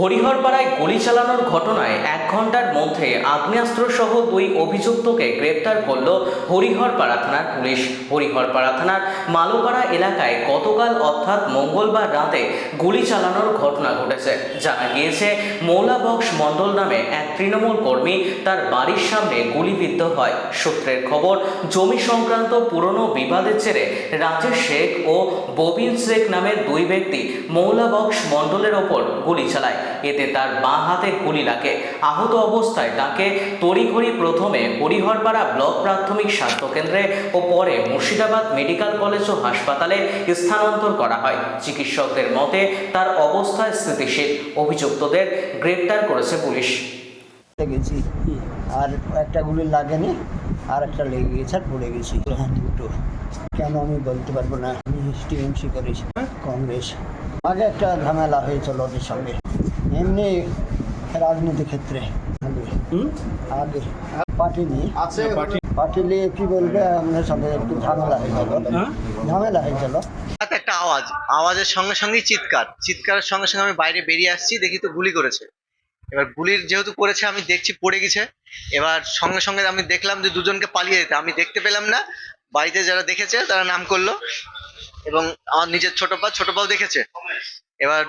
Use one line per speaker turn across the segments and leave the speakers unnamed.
হরিহরপাড়ায় গুলি চালানোর ঘটনায় এক ঘণ্টার মধ্যে আগ্নেয়াস্ত্রসহ দুই অভিযুক্তকে গ্রেপ্তার করল হরিহরপাড়া থানার পুলিশ। হরিহরপাড়া থানার মালোপাড়া এলাকায় গতকাল অর্থাৎ মঙ্গলবার রাতে গুলি চালানোর ঘটনা ঘটেছে। জানা গিয়েছে, মৌলাবক্স মণ্ডল নামে এক তৃণমূল কর্মী তার বাড়ির সামনে গুলিবিদ্ধ হয়। সূত্রের খবর, জমি সংক্রান্ত পুরনো বিবাদের জেরে রাজেশ শেখ ও ববিন শেখ নামের দুই ব্যক্তি মৌলাবক্স মণ্ডলের ওপর গুলি চালায়। এতে তার বাঁ হাতে গুলি লাগে আহত অবস্থায় তাকে তড়িঘড়ি প্রথমে হরিহরপাড়া ব্লক প্রাথমিক স্বাস্থ্যকেন্দ্রে ও পরে মুর্শিদাবাদ মেডিকেল কলেজ ও হাসপাতালে স্থানান্তর করা হয়। চিকিৎসকদের মতে তার অবস্থা স্থিতিশীল। অভিযুক্তদের গ্রেপ্তার করেছে পুলিশ।
গেছি। আর একটা গুলি লাগেনি, আর একটা লেগে গেছে, আর পড়ে গেছি। হ্যাঁ দুটো। কেন আমি বলতে পারব না? আমি টিএমসি করেছি, কংগ্রেস। আগে একটা ঝামেলা হয়েছিল ওদের সঙ্গে। এমনি রাজনীতি ক্ষেত্রে। আগে আগে পার্টি নিয়ে।
আছে। পার্টি।
পার্টি নিয়ে কি বলবে আমাদের সঙ্গে একটু ঝামেলা হয়ে? গেল ঝামেলা হয়েছিল।
হঠাৎ একটা আওয়াজ। আওয়াজের সঙ্গে সঙ্গেই চিৎকার। চিৎকারের সঙ্গে সঙ্গে আমি বাইরে বেরিয়ে আসছি দেখি তো গুলি করেছে। এবার গুলির যেহেতু করেছে আমি দেখছি পড়ে গেছে। এবার সঙ্গে সঙ্গে আমি দেখলাম যে দুজনকে পালিয়ে যেতে। আমি দেখতে পেলাম না। বাড়িতে যারা দেখেছে তারা নাম করল। এবং আমার নিজের ছোট পা ছোট পাও দেখেছে। এবার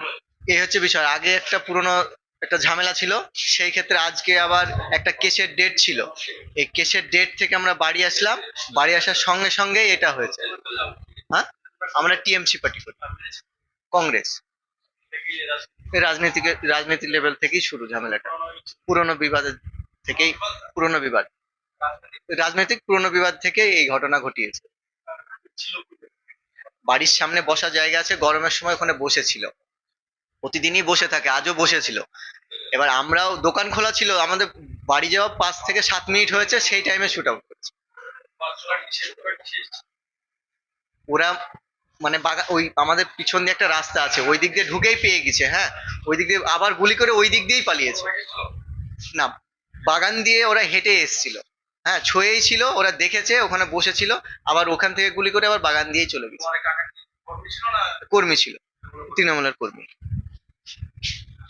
এই হচ্ছে বিষয়। আগে একটা পুরনো একটা ঝামেলা ছিল, সেই ক্ষেত্রে আজকে আবার একটা কেসের ডেট ছিল। এই কেসের ডেট থেকে আমরা বাড়ি আসলাম, বাড়ি আসার সঙ্গে সঙ্গেই এটা হয়েছে। হ্যাঁ? আমরা টিএমসি পার্টি করি। কংগ্রেস রাজনীতিক রাজনীতি লেভেল থেকেই শুরু ঝামেলাটা। পুরনো বিবাদের থেকেই, পুরনো বিবাদ। রাজনৈতিক পুরনো বিবাদ থেকে এই ঘটনা ঘটিয়েছে। বাড়ির সামনে বসা জায়গা আছে, গরমের সময় ওখানে বসেছিল। প্রতিদিনই বসে থাকে, আজও বসেছিল। এবার আমরাও, দোকান খোলা ছিল, আমাদের বাড়ি যাওয়া পাঁচ থেকে সাত মিনিট হয়েছে, সেই টাইমে শুট আউট করেছে। ওরা মানে বাগা, ওই আমাদের পিছন দিয়ে একটা রাস্তা আছে, ওই দিক দিয়ে ঢুকেই পেয়ে গেছে হ্যাঁ? ওই দিক দিয়ে আবার গুলি করে ওই দিক দিয়েই পালিয়েছে। না, বাগান দিয়ে ওরা হেঁটে এসেছিল। হ্যাঁ ছয়েই ছিল, ওরা দেখেছে, ওখানে বসেছিল, আবার ওখান থেকে গুলি করে আবার বাগান দিয়েই চলে গেছে। কর্মী ছিল। তৃণমূলের কর্মী।